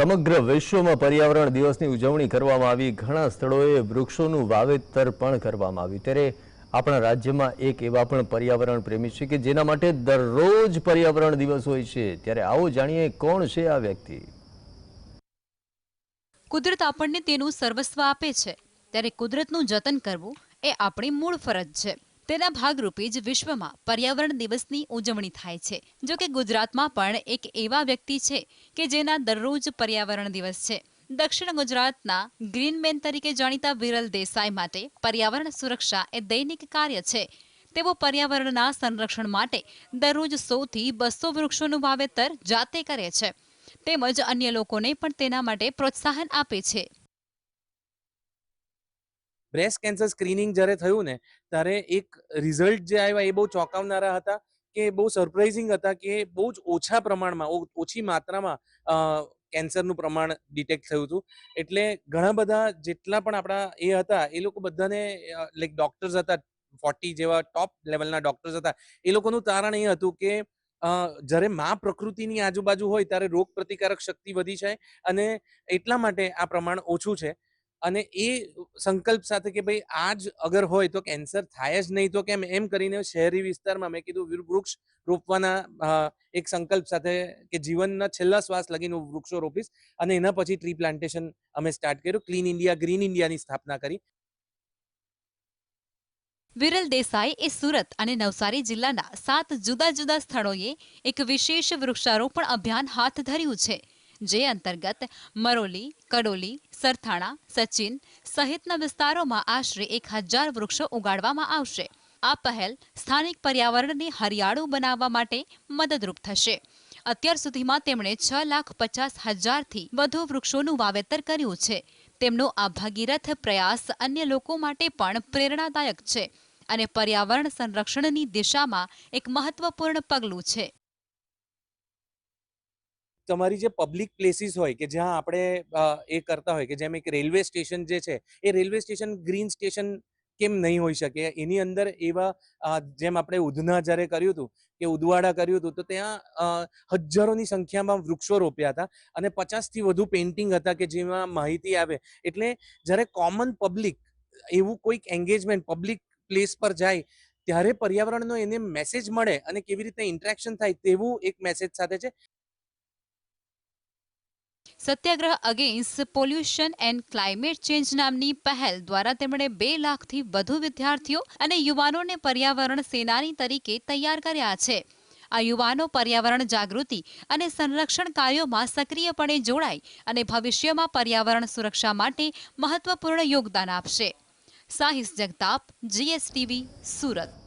સમગ્ર વિશ્વમાં પર્યાવરણ દિવસની ઉજવણી કરવામાં આવી. ઘણા સ્થળોએ વૃક્ષોનું વાવેતર પણ કરવામાં આવ્યું. ત્યારે આપણા રાજ્યમાં એક એવા પણ પર્યાવરણ પ્રેમી છે કે જેના માટે દરરોજ પર્યાવરણ દિવસ હોય છે. ત્યારે આવો જાણીએ કોણ છે આ વ્યક્તિ? કુદરત આપણને તેનું સર્વસ્વ આપે છે. ત્યારે કુદરતનું જતન કરવું એ આપણી મૂળ ફરજ છે. તેના ભાગરૂપે જ વિશ્વમાં પર્યાવરણ દિવસની ઉજવણી થાય છે. જો કે ગુજરાતમાં પણ એક એવા વ્યક્તિ છે કે જેના દરરોજ પર્યાવરણ દિવસ છે. દક્ષિણ ગુજરાતના ગ્રીનમેન તરીકે જાણીતા વિરલ દેસાઈ માટે પર્યાવરણ સુરક્ષા એ દૈનિક કાર્ય છે. તેઓ પર્યાવરણના સંરક્ષણ માટે દરરોજ સોથી બસો વૃક્ષોનું વાવેતર જાતે કરે છે. તેમજ અન્ય લોકોને પણ તેના માટે પ્રોત્સાહન આપે છે. બ્રેસ્ટ કેન્સર સ્ક્રીનિંગ જ્યારે થયું ને, ત્યારે એક રિઝલ્ટ જે આવ્યા એ બહુ ચોંકાવનારા હતા કે બહુ સરપ્રાઇઝિંગ હતા કે બહુ જ ઓછા પ્રમાણમાં ઓછી માત્રામાં કેન્સરનું પ્રમાણ ડિટેક્ટ થયું હતું. એટલે ઘણા બધા જેટલા પણ આપણા એ હતા, એ લોકો બધાને લાઈક ડોક્ટર્સ હતા ફોર્ટી જેવા ટોપ લેવલના ડોક્ટર્સ હતા, એ લોકોનું તારણ એ હતું કે જ્યારે મા પ્રકૃતિની આજુબાજુ હોય ત્યારે રોગ પ્રતિકારક શક્તિ વધી છે અને એટલા માટે આ પ્રમાણ ઓછું છે. અને એ સંકલ્પ સાથે કે ભાઈ આ જ અગર હોય તો કેન્સર થાય જ નહીં, તો કેમ? એમ કરીને શહેરી વિસ્તારમાં મેં કીધું વૃક્ષ રોપવાના એક સંકલ્પ સાથે કે જીવનના છેલ્લા શ્વાસ લગીને હું વૃક્ષો રોપીશ અને એના પછી ટ્રી પ્લાન્ટેશન અમે સ્ટાર્ટ કર્યું ક્લીન ઇન્ડિયા ગ્રીન ઇન્ડિયાની સ્થાપના કરી. વિરલ દેસાઈ એ સુરત અને નવસારી જિલ્લાના સાત જુદા જુદા સ્થળોએ એક વિશેષ વૃક્ષારોપણ અભિયાન હાથ ધર્યું છે. જે અંતર્ગત મરોલી, કડોલી, સરથાણા, સચિન સહિતના વિસ્તારોમાં આશરે એક હજાર વૃક્ષો ઉગાડવામાં આવશે. આ પહેલ સ્થાનિક પર્યાવરણને હરિયાળું બનાવવા માટે મદદરૂપ થશે. અત્યાર સુધીમાં તેમણે છ લાખ પચાસ હજારથી વધુ વૃક્ષોનું વાવેતર કર્યું છે. તેમનો આ ભગીરથ પ્રયાસ અન્ય લોકો માટે પણ પ્રેરણાદાયક છે અને પર્યાવરણ સંરક્ષણની દિશામાં એક મહત્વપૂર્ણ પગલું છે. તમારી જે પબ્લિક પ્લેસીસ હોય કે જ્યાં આપણે એ કરતા હોય કે જેમ એક રેલવે સ્ટેશન જે છે, એ રેલવે સ્ટેશન ગ્રીન સ્ટેશન કેમ નહીં હોઈ શકે? એની અંદર એવા જેમ આપણે ઉધના જ્યારે કર્યું હતું, કે ઉદવાડા કર્યું હતું, તો ત્યાં હજારોની સંખ્યામાં વૃક્ષો રોપ્યા હતા અને પચાસથી વધુ પેઇન્ટિંગ હતા કે જેમાં માહિતી આવે. એટલે જ્યારે કોમન પબ્લિક એવું કોઈક એન્ગેજમેન્ટ પબ્લિક પ્લેસ પર જાય, ત્યારે પર્યાવરણનો એને મેસેજ મળે અને કેવી રીતે ઇન્ટરેક્શન થાય, તેવું એક મેસેજ સાથે છે. Satyagraha against pollution and climate change નામની પહેલ દ્વારા તેમણે બે લાખથી વધુ વિદ્યાર્થીઓ અને યુવાનોને પર્યાવરણ સેનાની તરીકે તૈયાર કર્યા છે. આ યુવાનો પર્યાવરણ જાગૃતિ અને સંરક્ષણ કાર્યોમાં સક્રિયપણે જોડાય અને ભવિષ્યમાં પર્યાવરણ સુરક્ષા માટે મહત્વપૂર્ણ યોગદાન આપશે. સાહિસ જગતાપ જીએસટીવી સુરત.